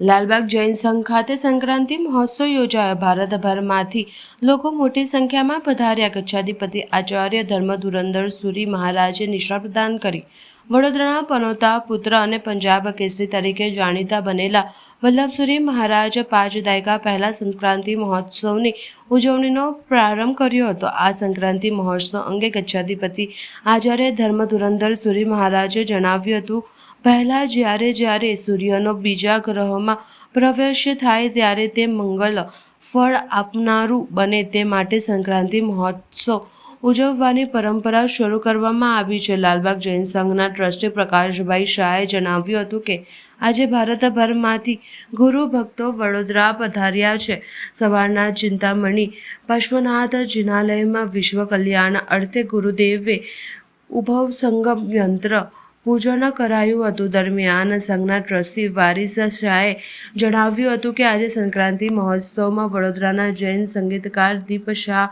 લાલબાગ જૈન સંઘ ખાતે સંક્રાંતિ મહોત્સવ યોજાયો. ભારતભરમાંથી લોકો મોટી સંખ્યામાં પધાર્યા. કચ્છાધિપતિ આચાર્ય ધર્મ ધુરંધર સુરી મહારાજે નિષ્ઠા પ્રદાન કરી. વડોદરાના પનોતા, પુત્ર અને પંજાબ કેસરી તરીકે જાણીતા બનેલા વલ્લભસુરી મહારાજ પાંચ દાયકા પહેલા સંક્રાંતિ મહોત્સવની ઉજવણીનો પ્રારંભ કર્યો હતો. આ સંક્રાંતિ મહોત્સવ અંગે કચ્છાધિપતિ આચાર્ય ધર્મ ધુરંધર સુરી મહારાજે જણાવ્યું હતું પહેલાં જ્યારે જ્યારે સૂર્યનો બીજા ગ્રહોમાં પ્રવેશ થાય ત્યારે તે મંગલ ફળ આપનારું બને તે માટે સંક્રાંતિ મહોત્સવ ઉજવવાની પરંપરા શરૂ કરવામાં આવી છે. લાલબાગ જૈન સંઘના ટ્રસ્ટી પ્રકાશભાઈ શાહે જણાવ્યું હતું કે, આજે ભારતભરમાંથી ગુરુ ભક્તો વડોદરા પધાર્યા છે. સવારના ચિંતામણી પાર્શ્વનાથ જિનાલયમાં વિશ્વ કલ્યાણ અર્થે ગુરુદેવે ઉભવ સંગમ યંત્ર પૂજન કરાયું હતું દરમિયાન સંઘના ટ્રસ્ટી વારિસ શાહે જણાવ્યું હતું કે આજે સંક્રાંતિ મહોત્સવમાં વડોદરાના જૈન સંગીતકાર દીપ શાહ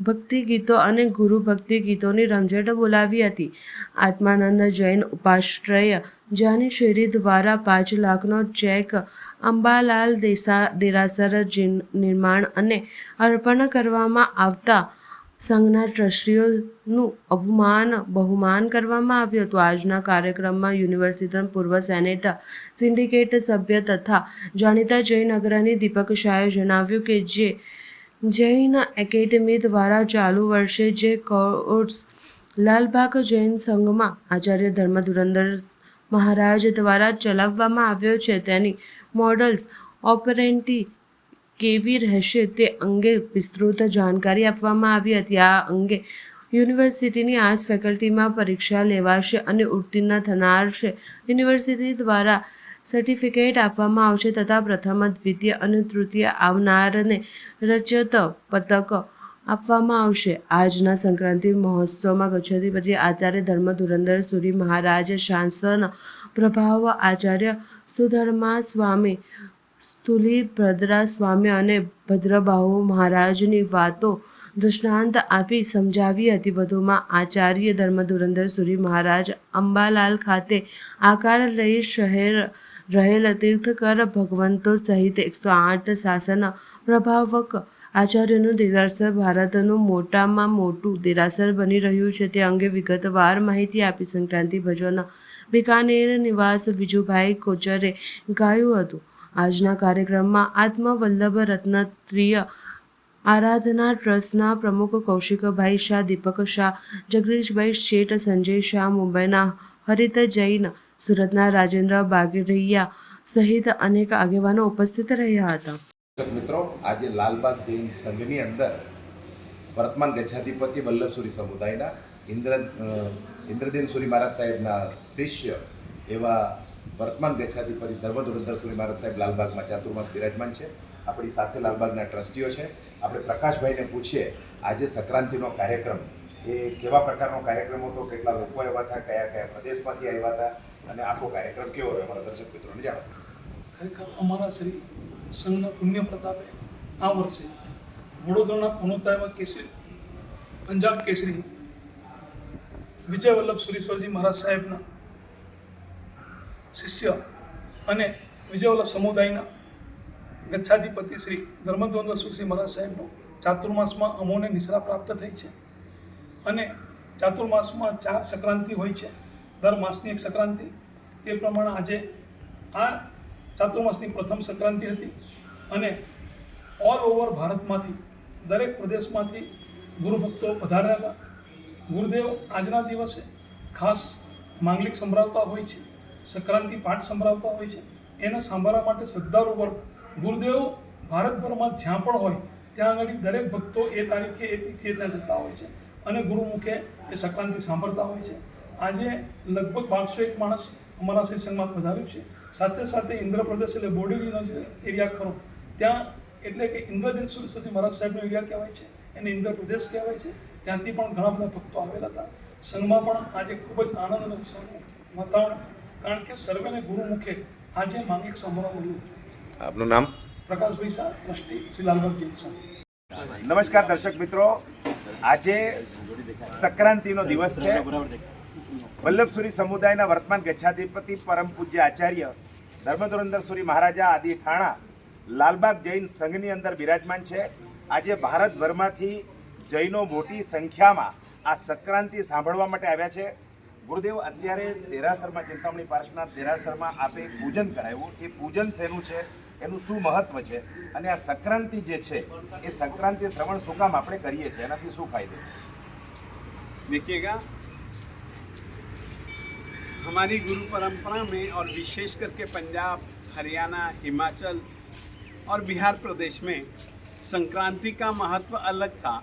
ભક્તિ ગીતો અને ગુરુ ભક્તિ ગીતોની રમઝટ બોલાવી હતી. આત્માનંદ જૈન ઉપાશ્રય જાની શેરી દ્વારા પાંચ લાખનો ચેક અંબાલાલ દેસા દેરાસર નિર્માણ અને અર્પણ કરવામાં આવતા સંઘના ટ્રસ્ટીઓનું અપમાન, બહુમાન કરવામાં આવ્યું હતું. આજના કાર્યક્રમમાં યુનિવર્સિટીના પૂર્વ સેનેટર સિન્ડિકેટ સભ્ય તથા જાણીતા જૈન અગ્રણી દીપક શાહે જણાવ્યું કે જે જૈન એકેડમી દ્વારા ચાલુ વર્ષે જે કોર્સ લાલબાગ જૈન સંઘમાં આચાર્ય ધર્મ ધુરંધર મહારાજ દ્વારા ચલાવવામાં આવ્યો છે, તેની મોડલ્સ ઓપરેન્ટી કેવી રહેશે તે અંગે વિસ્તૃત જાણકારી આપવામાં આવી હતી. આ અંગે યુનિવર્સિટીની આર્ટ્સ ફેકલ્ટીમાં પરીક્ષા લેવાશે અને ઉત્તીર્ણ થનાર છે. યુનિવર્સિટી દ્વારા સર્ટિફિકેટ આપવામાં આવશે તથા પ્રથમ, દ્વિતીય અને તૃતીય આવનારને રચત પતક આપવામાં આવશે. આજના સંક્રાંતિ મહોત્સવમાં કચ્છાધિપતિ આચાર્ય ધર્મ ધુરંધર સુરી મહારાજ શાસન પ્રભાવ આચાર્ય સુધર્મા સ્વામી સ્થુલી ભદ્રા સ્વામી અને ભદ્રબાહુ મહારાજની વાતો દૃષ્ટાંત આપી સમજાવી હતી. વધુમાં આચાર્ય ધર્મ ધુરંધર સુરી મહારાજ અંબાલાલ ખાતે આકાર લઈ શહેર રહેલ તીર્થકર ભગવંતો સહિત એકસો આઠ શાસન પ્રભાવક આચાર્યનું દેરાસર ભારતનું મોટામાં મોટું દેરાસર બની રહ્યું છે. તે અંગે વિગતવાર માહિતી આપી સંક્રાંતિ ભજન બિકાનેર નિવાસ વિજુભાઈ કોચરે ગાયું હતું. આજના કાર્યક્રમમાં આત્મવલ્લભ રત્નત્રિય આરાધના ટ્રસ્ટના પ્રમુખ કૌશિકભાઈ શાહ દીપક શાહ જગદીશભાઈ શેઠ સંજય શાહ મુંબઈના હરિત જૈન સુરતના રાજેન્દ્ર બાગરિયા સહિત અનેક આગેવાનો ઉપસ્થિત રહ્યા હતા. મિત્રો આજે લાલબાગ જૈન સંઘની અંદર વર્તમાન ગચ્છાધિપતિ વલ્લભસુરી સમુદાયના ઇન્દ્ર અ, ઇન્દ્રદેન સુરી મહારાજ સાહેબના શિષ્ય એવા વર્તમાન ગચ્છાધિપતિ ધર્મધુરંધર સુરી મહારાજ સાહેબ લાલબાગમાં ચાતુર્માસ બિરાજમાન છે. આપણી સાથે લાલબાગના ટ્રસ્ટીઓ છે. આપણે પ્રકાશભાઈને પૂછીએ, આજે સંક્રાંતિનો કાર્યક્રમ, એ કેવા પ્રકારનો કાર્યક્રમ હતો? કેટલા લોકો આવ્યા હતા? કયા કયા પ્રદેશમાંથી આવ્યા હતા? અને આખો કાર્યક્રમ કેવો રહ્યો? અમારા દર્શક મિત્રોને જાણો ખરેખર અમારા શ્રી સંઘના પુણ્ય પ્રતાપે આ વર્ષે વડોદરાના પુનોતા એવા કેસરી, પંજાબ કેસરી, વિજય વલ્લભ સુરેશ્વરજી મહારાજ સાહેબના શિષ્ય અને વિજયવલ્લભ સમુદાયના ગચ્છાધિપતિ શ્રી ધર્મદ્વંદ સુશ્રી મહારાજ સાહેબનો ચાતુર્માસમાં અમોને નિશ્રા પ્રાપ્ત થઈ છે અને ચાતુર્માસમાં ચાર સંક્રાંતિ હોય છે. દર માસની એક સંક્રાંતિ. તે પ્રમાણે આજે આ ચાતુર્માસની પ્રથમ સંક્રાંતિ હતી અને ઓલ ઓવર ભારતમાંથી, દરેક પ્રદેશમાંથી ગુરુભક્તો પધાર્યા હતા. ગુરુદેવ આજના દિવસે ખાસ માંગલિક સંભળાવતા હોય છે. સંક્રાંતિ પાઠ સંભળાવતા હોય છે. એને સાંભળવા માટે શ્રદ્ધાળુ વર્ગ, ગુરુદેવ ભારતભરમાં જ્યાં પણ હોય, ત્યાં આગળ દરેક ભક્તો એ તારીખે એ તિથિએ ત્યાં જતા હોય છે અને ગુરુમુખે એ સંક્રાંતિ સાંભળતા હોય છે. આજે લગભગ બારસો એક માણસ અમારા સત્સંગમાં પધાર્યું છે. સાથે સાથે ઇન્દ્રપ્રદેશ એટલે બોડેલીનો જે એરિયા ખરો, ત્યાં એટલે કે ઇન્દ્રદેવ સરસ્વતી મહારાજ સાહેબનો એરિયા કહેવાય છે. એને ઇન્દ્રપ્રદેશ કહેવાય છે. ત્યાંથી પણ ઘણા બધા ભક્તો આવેલા હતા. સંઘમાં પણ આજે ખૂબ જ આનંદ અને ઉત્સવનું વાતાવરણ કારણ કે સર્વેને ગુરુમુખે આજે માંગિક સંભળવા મળ્યું. આપનું નામ? પ્રકાશભાઈ શાહ ટ્રસ્ટી શિલાલભાઈ જીતસન નમસ્કાર દર્શક મિત્રો. આજે સંક્રાંતિનો દિવસ છે. વલ્લભસુરી સમુદાયના વર્તમાન ગચ્છાધિપતિ પરમ પૂજ્ય આચાર્ય ધર્મધુરંદરસુરી મહારાજા આદિ ઠાણા લાલબાગ જૈન સંઘની અંદર બિરાજમાન છે. આજે ભારતભરમાંથી જૈનો મોટી સંખ્યામાં આ સંક્રાંતિ સાંભળવા માટે આવ્યા છે. ગુરુદેવ અત્યારે દેરાસરમાં ચિંતામણી પાર્શ્વનાથ દેરાસરમાં આપે એક પૂજન કરાવ્યું એ પૂજન શેનું છે એનું શું મહત્વ છે અને આ સંક્રાંતિ જે છે એ સંક્રાંતિ શ્રવણ શું કામ આપણે કરીએ છીએ એનાથી શું ફાયદો देखिएगा हमारी गुरु परंपरा में और विशेष करके पंजाब हरियाणा हिमाचल और बिहार प्रदेश में संक्रांति का महत्व अलग था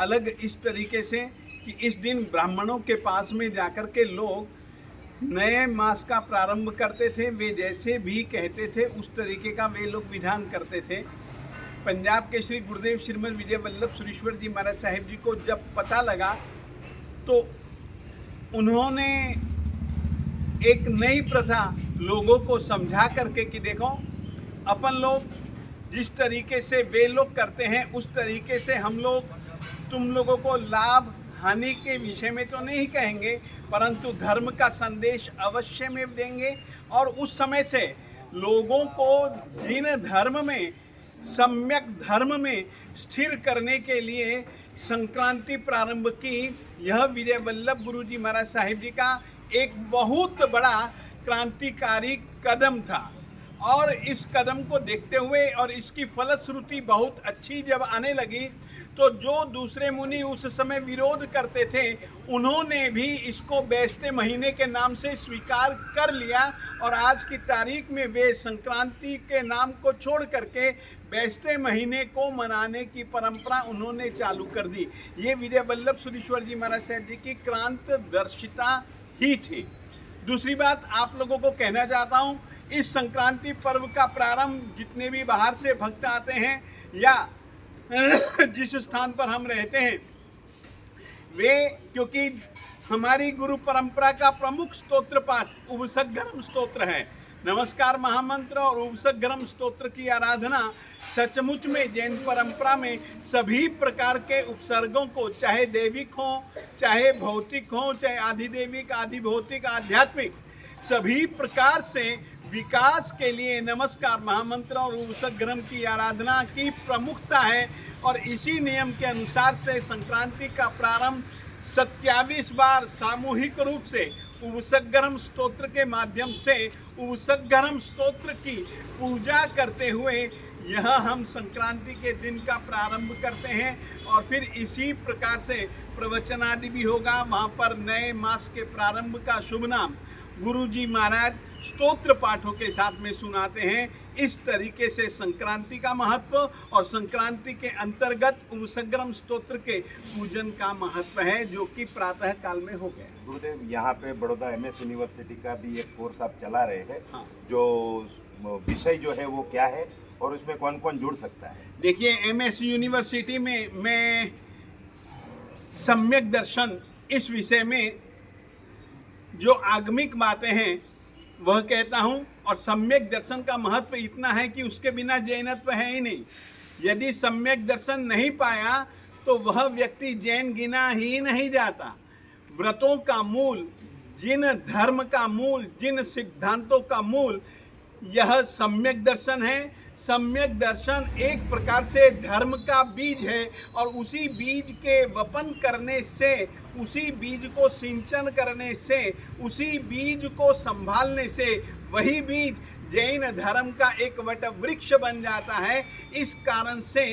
अलग इस तरीके से कि इस दिन ब्राह्मणों के पास में जाकर के लोग नए मास का प्रारंभ करते थे। वे जैसे भी कहते थे, उस तरीके का वे लोग विधान करते थे। पंजाब के श्री गुरुदेव श्रीमद विजय वल्लभ सुरेश्वर जी महाराज साहिब जी को जब पता लगा तो उन्होंने एक नई प्रथा लोगों को समझा करके कि देखो, अपन लोग जिस तरीके से वे लोग करते हैं, उस तरीके से हम लोग, तुम लोगों को लाभ हानि के विषय में तो नहीं कहेंगे, परंतु धर्म का संदेश अवश्य में देंगे। और उस समय से लोगों को जिन धर्म में, सम्यक धर्म में स्थिर करने के लिए संक्रांति प्रारंभ की, यह विजय वल्लभ गुरु जी महाराज साहिब जी का एक बहुत बड़ा क्रांतिकारी कदम था। और इस कदम को देखते हुए और इसकी फलश्रुति बहुत अच्छी जब आने लगी तो जो दूसरे मुनि उस समय विरोध करते थे, उन्होंने भी इसको बैसते महीने के नाम से स्वीकार कर लिया और आज की तारीख में वे संक्रांति के नाम को छोड़ करके बैसते महीने को मनाने की परंपरा उन्होंने चालू कर दी। ये विजय वल्लभ सुरेश्वर जी महाराज साहब जी की क्रांत दर्शिता ही थी। दूसरी बात आप लोगों को कहना चाहता हूँ, इस संक्रांति पर्व का प्रारंभ जितने भी बाहर से भक्त आते हैं या जिस स्थान पर हम रहते हैं, वे, क्योंकि हमारी गुरु परंपरा का प्रमुख स्तोत्र पाठ उपसगरम स्तोत्र है। नमस्कार महामंत्र और उपसगरम स्तोत्र की आराधना सचमुच में जैन परंपरा में सभी प्रकार के उपसर्गों को, चाहे देविक हो, चाहे भौतिक हो, चाहे आधिदेविक आधि भौतिक आध्यात्मिक, सभी प्रकार से विकास के लिए नमस्कार महामंत्र और उपसग्रम की आराधना की प्रमुखता है और इसी नियम के अनुसार से संक्रांति का प्रारंभ सत्यावीस बार सामूहिक रूप से उपसग्रम स्तोत्र के माध्यम से उपसग्रम स्तोत्र की पूजा करते हुए यह हम संक्रांति के दिन का प्रारंभ करते हैं और फिर इसी प्रकार से प्रवचन आदि भी होगा। वहाँ पर नए मास के प्रारंभ का शुभ नाम गुरु जी महाराज स्तोत्र पाठों के साथ में सुनाते हैं। इस तरीके से संक्रांति का महत्व और संक्रांति के अंतर्गत उपसग्रम स्तोत्र के पूजन का महत्व है जो कि प्रातः काल में हो गया। गुरुदेव यहाँ पे बड़ौदा एम एस यूनिवर्सिटी का भी एक कोर्स आप चला रहे हैं। हाँ। जो विषय जो है वो क्या है और उसमें कौन कौन जुड़ सकता है? देखिए एम यूनिवर्सिटी में मैं सम्यक दर्शन इस विषय में जो आगमिक बातें हैं, वह कहता हूँ, और सम्यक दर्शन का महत्व इतना है कि उसके बिना जैनत्व है ही नहीं। यदि सम्यक दर्शन नहीं पाया तो वह व्यक्ति जैन गिना ही नहीं जाता। व्रतों का मूल, जिन धर्म का मूल, जिन सिद्धांतों का मूल, यह सम्यक दर्शन है सम्यक दर्शन एक प्रकार से धर्म का बीज है और उसी बीज के वपन करने से, उसी बीज को सिंचन करने से, उसी बीज को संभालने से वही बीज जैन धर्म का एक वट वृक्ष बन जाता है। इस कारण से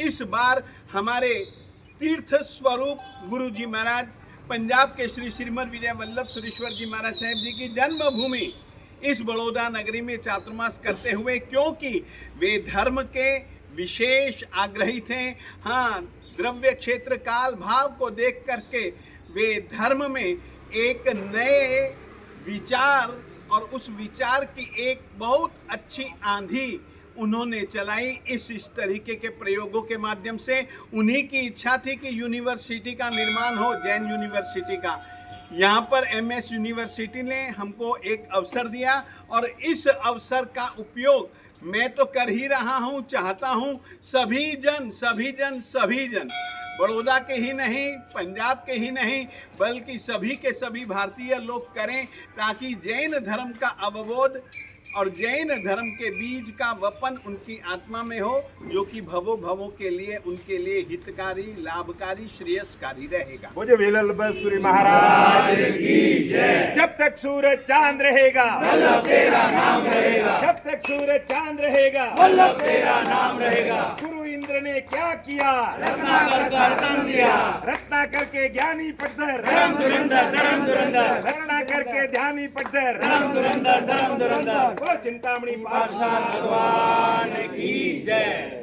इस बार हमारे तीर्थ स्वरूप गुरु जी महाराज, पंजाब के श्री श्रीमद विजय वल्लभ सुरेश्वर जी महाराज साहेब जी की जन्मभूमि इस बड़ौदा नगरी में चातुर्मास करते हुए, क्योंकि वे धर्म के विशेष आग्रही थे। हाँ द्रव्य क्षेत्र काल भाव को देख करके वे धर्म में एक नए विचार और उस विचार की एक बहुत अच्छी आंधी उन्होंने चलाई इस इस तरीके के प्रयोगों के माध्यम से। उन्हीं की इच्छा थी कि यूनिवर्सिटी का निर्माण हो, जैन यूनिवर्सिटी का। यहाँ पर एम एस यूनिवर्सिटी ने हमको एक अवसर दिया और इस अवसर का उपयोग मैं तो कर ही रहा हूँ, चाहता हूँ सभी जन सभी जन सभी जन। बड़ौदा के ही नहीं, पंजाब के ही नहीं, बल्कि सभी के सभी भारतीय लोग करें ताकि जैन धर्म का अवबोध और जैन धर्म के बीज का वपन उनकी आत्मा में हो जो कि भवो भवो के लिए उनके लिए हितकारी लाभकारी श्रेयस्कारी रहेगा। मुझे विलल बसुरी महाराज। की जय जब तक सूरज चाँद रहेगा वल्लभ तेरा नाम रहेगा। जब तक सूरज चाँद रहेगा वल्लभ तेरा नाम रहेगा। गुरु इंद्र ने क्या किया रत्नाकर का रतन दिया रत्नाकर के ज्ञानी पटधर धर्म धुरंधर धर्म धुरंधर रत्नाकर के ध्यानी पटधर धर्म धुरंधर धर्म धुरंधर वो चिंतामणि पार्षद भगवान की जय